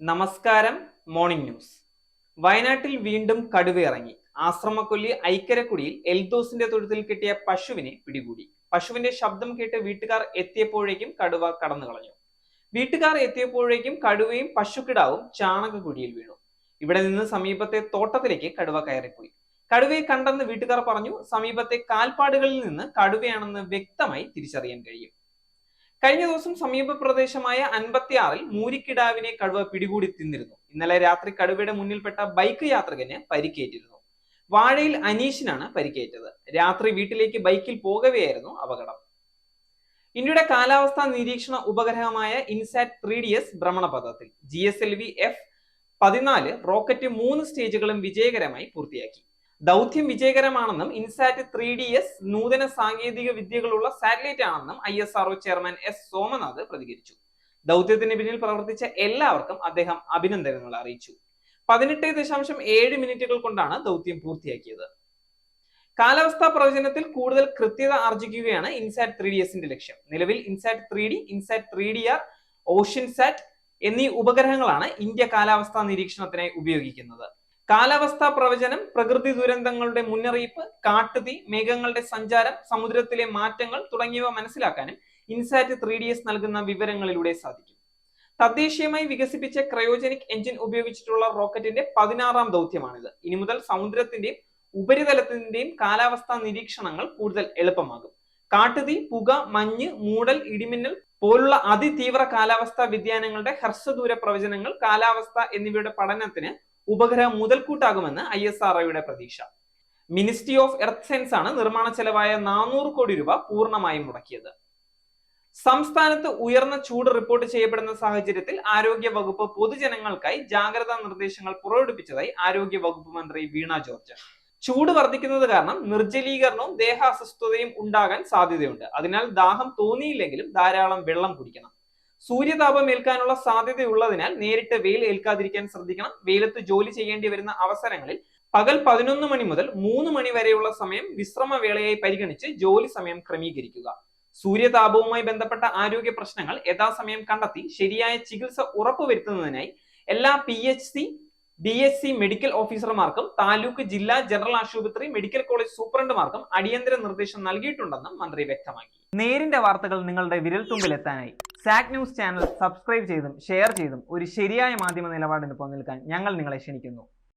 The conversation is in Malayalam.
നമസ്കാരം മോർണിംഗ് ന്യൂസ് വയനാട്ടിൽ വീണ്ടും കടുവ ഇറങ്ങി. ആശ്രമക്കൊല്ലി ഐക്കരക്കുടിയിൽ എൽദോസിന്റെ തൊഴുത്തിൽ കിട്ടിയ പശുവിനെ പിടികൂടി. പശുവിന്റെ ശബ്ദം കേട്ട് വീട്ടുകാർ എത്തിയപ്പോഴേക്കും കടുവ കടന്നു കളഞ്ഞു. വീട്ടുകാർ എത്തിയപ്പോഴേക്കും കടുവയും പശുക്കിടാവും ചാണകക്കുഴിയിൽ വീണു. ഇവിടെ നിന്ന് സമീപത്തെ തോട്ടത്തിലേക്ക് കടുവ കയറിപ്പോയി. കടുവയെ കണ്ടെന്ന് വീട്ടുകാർ പറഞ്ഞു സമീപത്തെ കാൽപ്പാടുകളിൽ നിന്ന് കടുവയാണെന്ന് വ്യക്തമായി തിരിച്ചറിയാൻ കഴിയും. കഴിഞ്ഞ ദിവസം സമീപ പ്രദേശമായ അൻപത്തിയാറിൽ മൂരിക്കിടാവിനെ കടുവ പിടികൂടി തിന്നിരുന്നു. ഇന്നലെ രാത്രി കടുവയുടെ മുന്നിൽപ്പെട്ട ബൈക്ക് യാത്രികന് പരിക്കേറ്റിരുന്നു. വാഴയിൽ അനീഷിനാണ് പരിക്കേറ്റത്. രാത്രി വീട്ടിലേക്ക് ബൈക്കിൽ പോകവെയായിരുന്നു അപകടം. ഇന്ത്യയുടെ കാലാവസ്ഥാ നിരീക്ഷണ ഉപഗ്രഹമായ ഇൻസാറ്റ് ത്രീ ഡി എസ് ഭ്രമണപഥത്തിൽ G S L V F പതിനാല് റോക്കറ്റ് മൂന്ന് സ്റ്റേജുകളും വിജയകരമായി പൂർത്തിയാക്കി. ദൗത്യം വിജയകരമാണെന്നും ഇൻസാറ്റ് ത്രീ ഡി എസ് നൂതന സാങ്കേതിക വിദ്യകളുള്ള സാറ്റലൈറ്റ് ആണെന്നും I S R O chairman S Somanath പ്രതികരിച്ചു. ദൗത്യത്തിന് പിന്നിൽ പ്രവർത്തിച്ച എല്ലാവർക്കും അദ്ദേഹം അഭിനന്ദനങ്ങൾ അറിയിച്ചു. പതിനെട്ട് ദശാംശം ഏഴ് മിനിറ്റുകൾ കൊണ്ടാണ് ദൗത്യം പൂർത്തിയാക്കിയത്. കാലാവസ്ഥാ പ്രവചനത്തിൽ കൂടുതൽ കൃത്യത ആർജിക്കുകയാണ് ഇൻസാറ്റ് ത്രീ ഡി എസിന്റെ ലക്ഷ്യം. നിലവിൽ INSAT three D INSAT three D R Oceansat എന്നീ ഉപഗ്രഹങ്ങളാണ് ഇന്ത്യ കാലാവസ്ഥാ നിരീക്ഷണത്തിനായി ഉപയോഗിക്കുന്നത്. കാലാവസ്ഥാ പ്രവചനം പ്രകൃതി ദുരന്തങ്ങളുടെ മുന്നറിയിപ്പ് കാട്ടുതീ മേഘങ്ങളുടെ സഞ്ചാരം സമുദ്രത്തിലെ മാറ്റങ്ങൾ തുടങ്ങിയവ മനസ്സിലാക്കാനും ഇൻസാറ്റ് ത്രീ ഡി എസ് നൽകുന്ന വിവരങ്ങളിലൂടെ സാധിക്കും. തദ്ദേശീയമായി വികസിപ്പിച്ച ക്രയോജനിക് എഞ്ചിൻ ഉപയോഗിച്ചിട്ടുള്ള റോക്കറ്റിന്റെ പതിനാറാം ദൗത്യമാണിത്. ഇനി മുതൽ സമുദ്രത്തിന്റെയും ഉപരിതലത്തിന്റെയും കാലാവസ്ഥാ നിരീക്ഷണങ്ങൾ കൂടുതൽ എളുപ്പമാകും. കാട്ടുതീ പുക മഞ്ഞ് മൂടൽ ഇടിമിന്നൽ പോലുള്ള അതിതീവ്ര കാലാവസ്ഥാ വ്യതിയാനങ്ങളുടെ ഹ്രസ്വദൂര പ്രവചനങ്ങൾ കാലാവസ്ഥ എന്നിവയുടെ പഠനത്തിന് ഉപഗ്രഹം മുതൽക്കൂട്ടാകുമെന്ന് ഐ എസ് ആർ ഒയുടെ പ്രതീക്ഷ. മിനിസ്ട്രി ഓഫ് എർത്ത് സയൻസ് ആണ് നിർമ്മാണ ചെലവായ നാനൂറ് കോടി രൂപ പൂർണമായും മുടക്കിയത്. സംസ്ഥാനത്ത് ഉയർന്ന ചൂട് റിപ്പോർട്ട് ചെയ്യപ്പെടുന്ന സാഹചര്യത്തിൽ ആരോഗ്യ വകുപ്പ് പൊതുജനങ്ങൾക്കായി ജാഗ്രതാ നിർദ്ദേശങ്ങൾ പുറപ്പെടുവിച്ചതായി ആരോഗ്യ വകുപ്പ് മന്ത്രി വീണ ജോർജ്. ചൂട് വർദ്ധിക്കുന്നത് കാരണം നിർജലീകരണവും ദേഹാസ്വസ്ഥതയും ഉണ്ടാകാൻ സാധ്യതയുണ്ട്. അതിനാൽ ദാഹം തോന്നിയില്ലെങ്കിലും ധാരാളം വെള്ളം കുടിക്കണം. സൂര്യതാപം ഏൽക്കാനുള്ള സാധ്യതയുള്ളതിനാൽ നേരിട്ട് വെയിൽ ഏൽക്കാതിരിക്കാൻ ശ്രദ്ധിക്കണം. വെയിലത്ത് ജോലി ചെയ്യേണ്ടി വരുന്ന അവസരങ്ങളിൽ പകൽ പതിനൊന്ന് മണി മുതൽ മൂന്ന് മണി വരെയുള്ള സമയം വിശ്രമവേളയായി പരിഗണിച്ച് ജോലി സമയം ക്രമീകരിക്കുക. സൂര്യതാപവുമായി ബന്ധപ്പെട്ട ആരോഗ്യ പ്രശ്നങ്ങൾ യഥാസമയം കണ്ടെത്തി ശരിയായ ചികിത്സ ഉറപ്പുവരുത്തുന്നതിനായി എല്ലാ P H C D S C medical ഓഫീസർമാർക്കും താലൂക്ക് ജില്ലാ ജനറൽ ആശുപത്രി മെഡിക്കൽ കോളേജ് സൂപ്രണ്ടുമാർക്കും അടിയന്തര നിർദ്ദേശം നൽകിയിട്ടുണ്ടെന്നും മന്ത്രി വ്യക്തമാക്കി. നേരിന്റെ വാർത്തകൾ നിങ്ങളുടെ വിരൽത്തുമ്പിൽ എത്താനായി. സാക് ന്യൂസ് ചാനൽ സബ്സ്ക്രൈബ് ചെയ്തും ഷെയർ ചെയ്തും ഒരു ശരിയായ മാധ്യമ നിലപാടിന് പോകാൻ ഞങ്ങൾ നിങ്ങളെ ക്ഷണിക്കുന്നു.